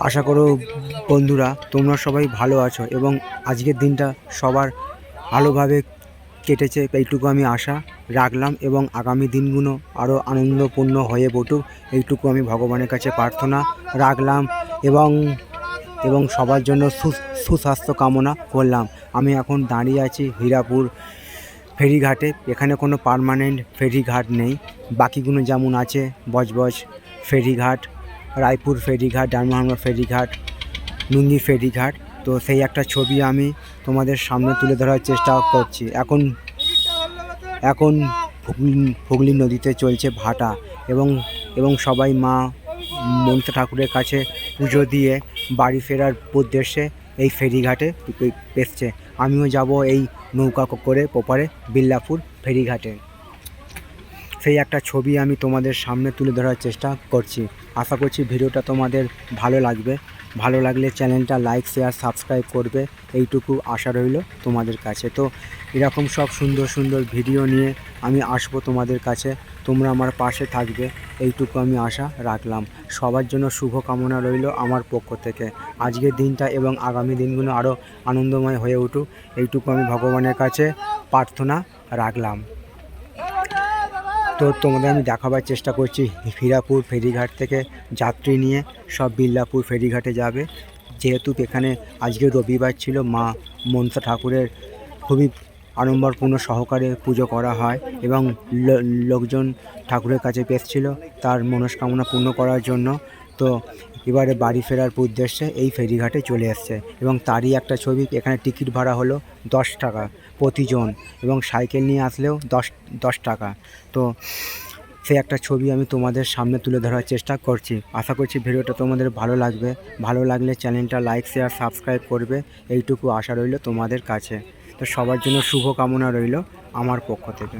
আশা করো বন্ধুরা, তোমরা সবাই ভালো আছো এবং আজকের দিনটা সবার ভালোভাবে কেটেছে, এইটুকু আমি আশা রাখলাম এবং আগামী দিনগুলো আরও আনন্দপূর্ণ হয়ে পড়ুক এইটুকু আমি ভগবানের কাছে প্রার্থনা রাখলাম এবং এবং সবার জন্য সু- সুস্বাস্থ্য কামনা করলাম। আমি এখন দাঁড়িয়ে আছি হীরাপুর ফেরিঘাটে। এখানে কোনো পার্মানেন্ট ফেরিঘাট নেই। বাকিগুলো যেমন আছে, বজবজ ফেরিঘাট রায়পুর ফেরিঘাট ডানমাহামা ফেরিঘাট নুঙ্গি ফেরিঘাট। তো সেই একটা ছবি আমি তোমাদের সামনে তুলে ধরার চেষ্টা করছি। এখন এখন হুগলি নদীতে চলছে ভাটা এবং এবং সবাই মা মনসা ঠাকুরের কাছে পুজো দিয়ে বাড়ি ফেরার উদ্দেশ্যে এই ফেরিঘাটে এসছে। আমিও যাব এই নৌকা করে, ওপারে বিল্লাপুর ফেরিঘাটে। সেই একটা ছবি আমি তোমাদের সামনে তুলে ধরার চেষ্টা করছি। আশা করছি ভিডিওটা তোমাদের ভালো লাগবে। ভালো লাগলে চ্যানেলটা লাইক, শেয়ার, সাবস্ক্রাইব করবে। এইটুকু আশা রইল তোমাদের কাছে। তো এরকম সব সুন্দর সুন্দর ভিডিও নিয়ে আমি আসব তোমাদের কাছে। তোমরা আমার পাশে থাকবে। এইটুকু আমি আশা রাখলাম। সবার জন্য শুভ কামনা রইল আমার পক্ষ থেকে। আজকের দিনটা এবং আগামী দিনগুলো আরও আনন্দময় হয়ে উঠুক। এইটুকু আমি ভগবানের কাছে প্রার্থনা রাখলাম। তো তোমাদের আমি দেখাবার চেষ্টা করছি হীরাপুর ফেরিঘাট থেকে যাত্রী নিয়ে, সব বিল্লাপুর ফেরিঘাটে যাবে। যেহেতু এখানে আজকে রবিবার ছিল, মা মনসা ঠাকুরের খুবই আড়ম্বরপূর্ণ সহকারে পুজো করা হয় এবং লোকজন ঠাকুরের কাছে পেয়েছিল তার মনস্কামনা পূর্ণ করার জন্য। তো এবারে বাড়ি ফেরার উদ্দেশ্যে এই ফেরিঘাটে চলে এসছে এবং তারই একটা ছবি, এখানে টিকিট ভাড়া হলো দশ টাকা প্রতিজন এবং সাইকেল নিয়ে আসলেও দশ দশ টাকা। তো সেই একটা ছবি আমি তোমাদের সামনে তুলে ধরার চেষ্টা করছি। আশা করছি ভিডিওটা তোমাদের ভালো লাগবে। ভালো লাগলে চ্যানেলটা লাইক, শেয়ার, সাবস্ক্রাইব করবে। এইটুকু আশা রইল তোমাদের কাছে। তো সবার জন্য শুভ কামনা রইল আমার পক্ষ থেকে।